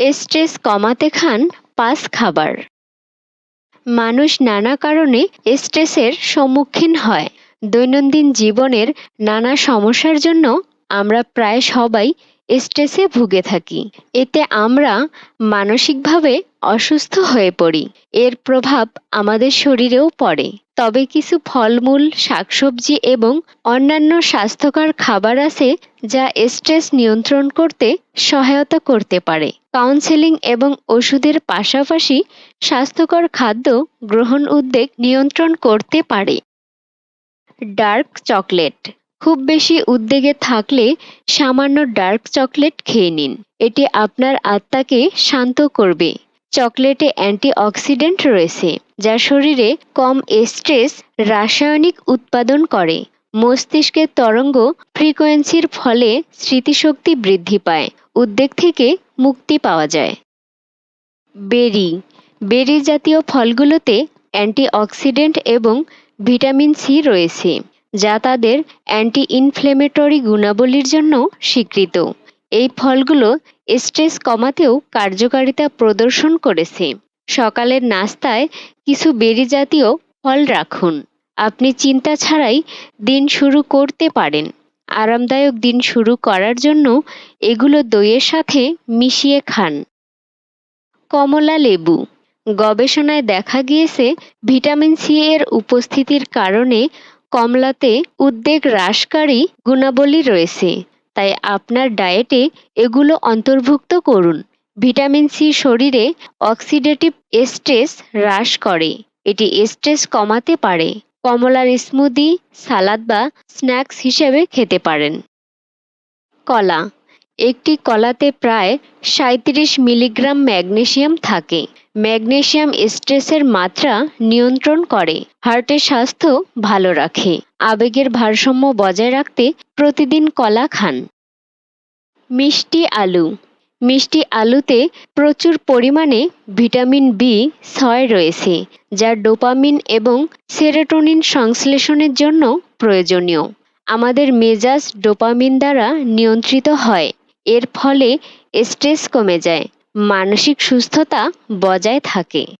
Stress কমাতে খান পাঁচ খাবার। মানুষ নানা কারণে স্ট্রেসের সম্মুখীন হয়। দৈনন্দিন জীবনের নানা সমস্যার জন্য আমরা প্রায় সবাই স্ট্রেসে ভুগে থাকি। এতে আমরা মানসিকভাবে অসুস্থ হয়ে পড়ি। এর প্রভাব আমাদের শরীরেও পড়ে। তবে কিছু ফলমূল, শাকসবজি এবং অন্যান্য স্বাস্থ্যকর খাবার আছে যা স্ট্রেস নিয়ন্ত্রণ করতে সহায়তা করতে পারে। কাউন্সেলিং এবং ওষুধের পাশাপাশি স্বাস্থ্যকর খাদ্য গ্রহণ উদ্বেগ নিয়ন্ত্রণ করতে পারে। Dark chocolate. খুব বেশি উদ্বেগে থাকলে সামান্য ডার্ক চকলেট খেয়ে নিন। এটি আপনার আত্মাকে শান্ত করবে। চকলেটে অ্যান্টিঅক্সিডেন্ট রয়েছে, যা শরীরে কম স্ট্রেস, রাসায়নিক উৎপাদন করে। মস্তিষ্কের তরঙ্গ ফ্রিকোয়েন্সির ফলে স্মৃতিশক্তি বৃদ্ধি পায়, উদ্বেগ থেকে মুক্তি পাওয়া যায়। বেরি বেরি জাতীয় ফলগুলোতে অ্যান্টিঅক্সিডেন্ট এবং ভিটামিন সি রয়েছে, যা তাদের অ্যান্টি ইনফ্লেমেটরি গুণাবলীর জন্য স্বীকৃত। এই ফলগুলো স্ট্রেস কমাতেও কার্যকারিতা প্রদর্শন করেছে। সকালের নাস্তায় কিছু বেরি জাতীয় ফল রাখুন। আপনি চিন্তা ছাড়াই দিন শুরু করতে পারেন। আরামদায়ক দিন শুরু করার জন্য এগুলো দইয়ের সাথে মিশিয়ে খান। কমলা লেবু। গবেষণায় দেখা গিয়েছে ভিটামিন সি এর উপস্থিতির কারণে কমলাতে উদ্বেগ হ্রাসকারী গুণাবলী রয়েছে। তাই আপনার ডায়েটে এগুলো অন্তর্ভুক্ত করুন। ভিটামিন সি শরীরে অক্সিডেটিভ স্ট্রেস হ্রাস করে। এটি স্ট্রেস কমাতে পারে। কমলার স্মুদি সালাদ বা স্ন্যাক্স হিসেবে খেতে পারেন। কলা। একটি কলাতে প্রায় সাঁত্রিশ মিলিগ্রাম ম্যাগনেশিয়াম থাকে। ম্যাগনেশিয়াম স্ট্রেসের মাত্রা নিয়ন্ত্রণ করে। হার্টের স্বাস্থ্য ভালো রাখে। আবেগের ভারসাম্য বজায় রাখতে প্রতিদিন কলা খান। মিষ্টি আলু। মিষ্টি আলুতে প্রচুর পরিমাণে ভিটামিন বি ছয় রয়েছে, যা ডোপামিন এবং সেরোটোনিন সংশ্লেষণের জন্য প্রয়োজনীয়। আমাদের মেজাজ ডোপামিন দ্বারা নিয়ন্ত্রিত হয়, এর ফলে স্ট্রেস কমে যায়, মানসিক সুস্থতা বজায় থাকে।